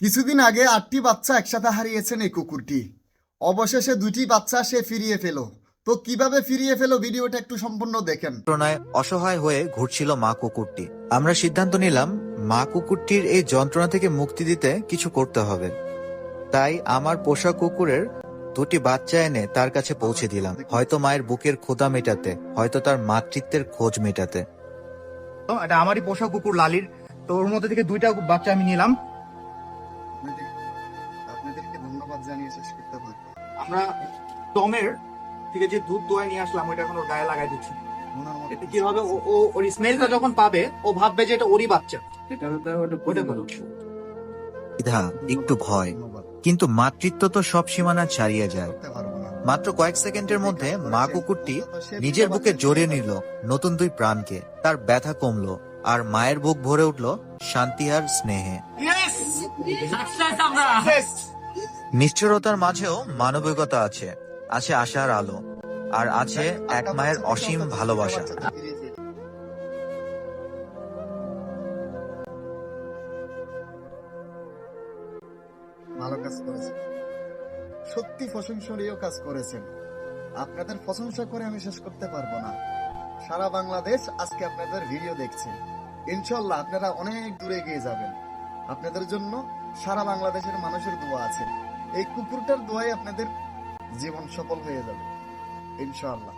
কিছুদিন আগে আটটি বাচ্চা একসাথে হারিয়েছেন এই কুকুরটি। অবশেষে দুটি বাচ্চা সে ফিরিয়ে ফেলো। তো কীভাবে ফিরিয়ে ফেলো ভিডিওটা একটু সম্পূর্ণ দেখেন। যন্ত্রণায় অসহায় হয়ে ঘুরছিল মা কুকুরটি। আমরা সিদ্ধান্ত নিলাম মা কুকুরটির এই যন্ত্রণা থেকে মুক্তি দিতে কিছু করতে হবে। তাই আমার পোষা কুকুরের দুটি বাচ্চা এনে তার কাছে পৌঁছে দিলাম। হয়তো মায়ের বুকের ক্ষুধা মেটাতে হয়তো তার মাতৃত্বের খোঁজ মেটাতে। তো এটা আমারই পোষা কুকুর লালির তো ওর মধ্যে থেকে দুইটা বাচ্চা আমি নিলাম। আপনাদেরকে ধন্যবাদ জানিয়ে শেষ করতে পারব। আমরা টমের থেকে যে দুধ দোয়াই নিয়ে আসলাম ওইটা এখন ওর গায়ে লাগাই দিচ্ছি। এতে কি হবে? ও- ও ওর স্মেলটা যখন পাবে ও ভাববে যে এটা ওরই বাচ্চা। ওটা দ্বিধা একটু ভয়। কিন্তু মাতৃত্ব তো সব সীমানা ছাড়িয়ে যায়। মাত্র কয়েক সেকেন্ডের মধ্যে মা কুকুরটি নিজের বুকে জড়িয়ে নিল নতুন দুই প্রাণকে। তার ব্যথা কমলো আর মায়ের বুক ভরে উঠল শান্তি আর স্নেহে। নিশ্চরতার মাঝেও মানবিকতা আছে আছে আশার আলো আর আছে এক মায়ের অসীম ভালোবাসা। ভালো কাজ করেছেন। সত্যি প্রশংসনীয় কাজ করেছেন। আপনাদের প্রশংসা করে আমি শেষ করতে পারব না। সারা বাংলাদেশ আজকে আপনাদের ভিডিও দেখছে। ইনশাল্লাহ আপনারা অনেক দূরে এগিয়ে যাবেন। আপনাদের জন্য সারা বাংলাদেশের মানুষের দোয়া আছে। এই কুকুরটার দোয়াই আপনাদের জীবন সফল হয়ে যাবে। ইনশাআল্লাহ।